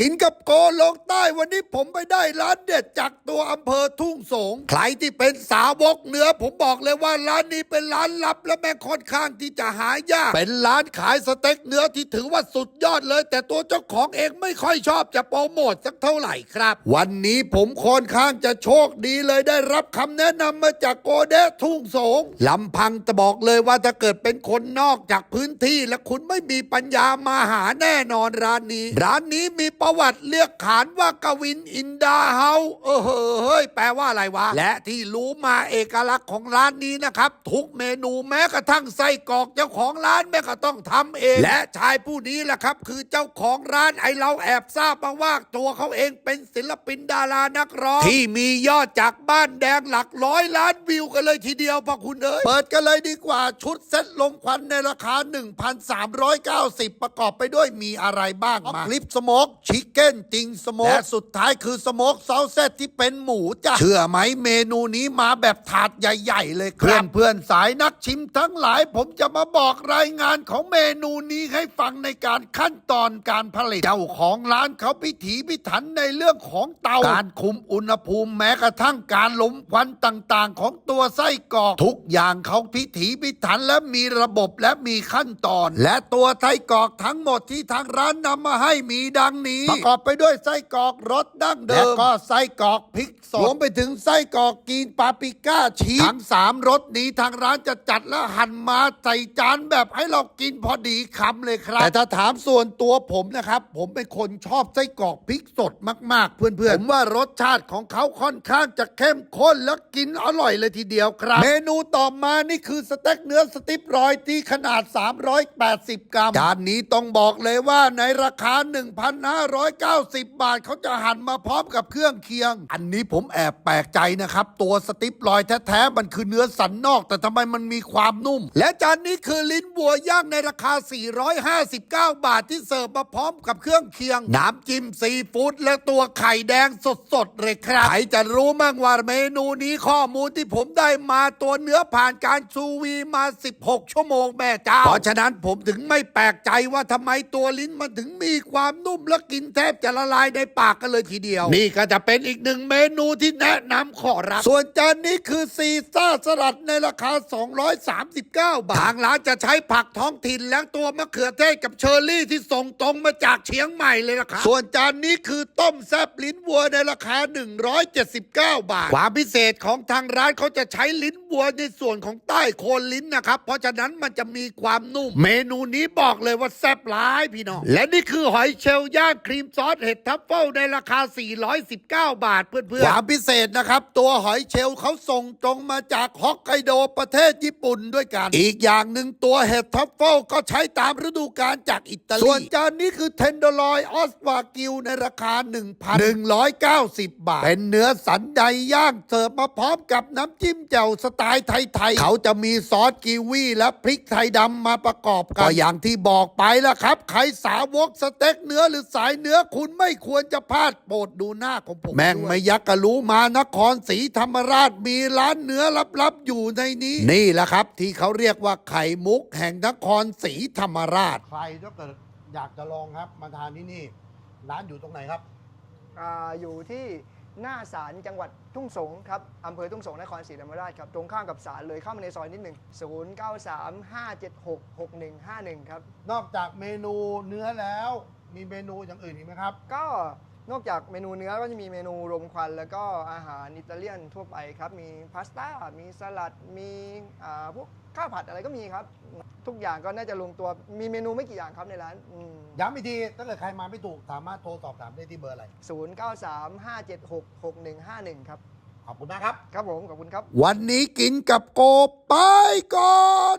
กินกับโกลงใต้วันนี้ผมไปได้ร้านเด็ดจากตัวอำเภอทุ่งสง ใครที่เป็นสาวกเนื้อ ผมบอกเลยว่าร้านนี้เป็นร้านลับและแม่ค่อนข้างที่จะหายาก เป็นร้านขายสเต็กเนื้อที่ถือว่าสุดยอดเลย แต่ตัวเจ้าของเองไม่ค่อยชอบจะโปรโมทสักเท่าไหร่ครับ วันนี้ผมค่อนข้างจะโชคดีเลยได้รับคำแนะนำมาจากโกเดทุ่งสงลำพังจะบอกเลยว่าถ้าเกิดเป็นคนนอกจากพื้นที่ และคุณไม่มีปัญญามาหาแน่นอนร้านนี้ ร้านนี้มีประวัติเรียกขานว่ากวินอินดาเฮาเออเฮ้ยแปลว่าอะไรวะ และที่รู้มาเอกลักษณ์ของร้านนี้นะครับ ทุกเมนูแม้กระทั่งไส้กรอกเจ้าของร้านแม่ก็ต้องทำเอง และชายผู้นี้แหละครับ คือเจ้าของร้านไอเราแอบทราบมาว่าตัวเขาเองเป็นศิลปินดารานักร้อง ที่มียอดจากบ้านแดงหลักร้อยล้านวิวกันเลยทีเดียวพะคุณเอ้ยเปิดกันเลยดีกว่าชุดเซ็ตลมควันในราคา 1,390 ประกอบไปด้วยมีอะไรบ้างมาคลิปสโมกชิคเก้นติงสโมกและสุดท้ายคือสโมกซอสเซตที่เป็นหมูจ้ะเชื่อไหมเมนูนี้มาแบบถาดใหญ่ ๆ เลยครับเพื่อนๆสายนักชิมทั้งหลาย ผมจะมาบอกรายงานของเมนูนี้ให้ฟังในการขั้นตอนการผลิตเจ้าของร้านเขาพิถีพิถันในเรื่องของเตาการคุมอุณหภูมิแม้กระทั่งการลมควันต่างๆ ของตัวไส้กรอก ทุกอย่างเขาพิถีพิถันและมีระบบและมีขั้นตอน และตัวไส้กรอกทั้งหมดที่ทางร้านนำมาให้มีดังนี้ประกอบไปด้วยไส้กรอกรสดั้งเดิมและก็ไส้กรอกพริกสดรวมไปถึงไส้กรอกกีนปาปริก้าชีสทั้งสามรสนี้ทางร้านจะจัดและหั่นมาใส่จานแบบให้เรากินพอดีคำเลยครับ แต่ถ้าถามส่วนตัวผมนะครับ ผมเป็นคนชอบไส้กรอกพริกสดมากๆ เพื่อนๆผมว่ารสชาติของเขาค่อนข้างจะเข้มข้นและกินอร่อยเลยทีเดียวครับ เมนูต่อมานี่คือสเต็กเนื้อสติปรอยที่ขนาด 380 กรัมจานนี้ต้องบอกเลยว่าในราคา190 บาทเขาจะหั่นมาพร้อมกับเครื่องเคียง อันนี้ผมแอบแปลกใจนะครับ ตัวสติปรอยแท้ๆ มันคือเนื้อสันนอก แต่ทำไมมันมีความนุ่ม และจานนี้คือลิ้นวัวย่างในราคา 459 บาทที่เสิร์ฟมาพร้อมกับเครื่องเคียง น้ำจิ้มซีฟู้ดและตัวไข่แดงสดๆเลยครับใครจะรู้มั่งว่าเมนูนี้ข้อมูลที่ผมได้มาตัวเนื้อผ่านการซูวีมา 16 ชั่วโมงแม่เจ้าเพราะฉะนั้นผมถึงไม่แปลกใจว่าทำไมตัวลิ้นมันถึงมีความนุ่มและกินแทบจะละลายในปากกันเลยทีเดียว นี่ก็จะเป็นอีกหนึ่งเมนูที่แนะนำขอรับ ส่วนจานนี้คือซีซ่าสลัดในราคา 239 บาท ทางร้านจะใช้ผักท้องถิ่นและตัวมะเขือเทศกับเชอร์รี่ที่ส่งตรงมาจากเชียงใหม่เลยนะครับส่วนจานนี้คือต้มแซบลิ้นวัวในราคา 179 บาท ความพิเศษของทางร้านเขาจะใช้ลิ้นวัวในส่วนของใต้โคนลิ้นนะครับ เพราะฉะนั้นมันจะมีความนุ่ม เมนูนี้บอกเลยว่าแซ่บหลายพี่น้อง และนี่คือหอยเชลล์ย่างครีมซอสเห็ดทัฟเฟิลในราคา 419 บาทเพื่อนๆความพิเศษนะครับ ตัวหอยเชลล์เขาส่งตรงมาจากฮอกไกโดประเทศญี่ปุ่นด้วยกัน อีกอย่างหนึ่งตัวเห็ดทัฟเฟิลก็ใช้ตามฤดูกาลจากอิตาลี ส่วนจานนี้คือเทนเดอร์ลอยออสวากิวในราคา 1,190 บาท เป็นเนื้อสันใดย่างเสิร์ฟมาพร้อมกับน้ำจิ้มแจ่วสไตล์ไทยๆเขาจะมีซอสกีวีและพริกไทยดำมาประกอบกันก็อย่างที่บอกไปละครับ ใครสาวกสเต็กเนื้อหรือสายเนื้อคุณไม่ควรจะพลาดโปรดดูหน้าของผมแม่งไม่ยักกะรู้มานครศรีธรรมราชมีร้านเนื้อลับๆอยู่ในนี้ นี่แหละครับ ที่เขาเรียกว่าไข่มุกแห่งนครศรีธรรมราช ใครถ้าเกิดอยากจะลองครับ มาทานที่นี่ ร้านอยู่ตรงไหนครับ อ่าอยู่ที่หน้าศาลจังหวัดทุ่งสงครับอำเภอทุ่งสงนครศรีธรรมราชครับ ตรงข้ามกับศาลเลยเข้ามาในซอยนิดหนึ่ง0 9 3 5 7 6 6 1 5 1 ครับ นอกจากเมนูเนื้อแล้ว มีเมนูอย่างอื่นอีกไหมครับ ก็นอกจากเมนูเนื้อก็จะมีเมนูรมควัน แล้วก็อาหารอิตาเลียนทั่วไปครับ มีพาสต้า มีสลัด มีอ่าพวกข้าวผัดอะไรก็มีครับ ทุกอย่างก็น่าจะลงตัว มีเมนูไม่กี่อย่างครับในร้านอืม ย้ำอีกทีถ้าเกิดใครมาไม่ถูกสามารถโทรสอบถามได้ที่เบอร์อะไร 0 9 3 5 7 6 6 1 5 1 ครับ ขอบคุณมากครับ ครับผม ขอบคุณครับ วันนี้กินกับโกไปก่อน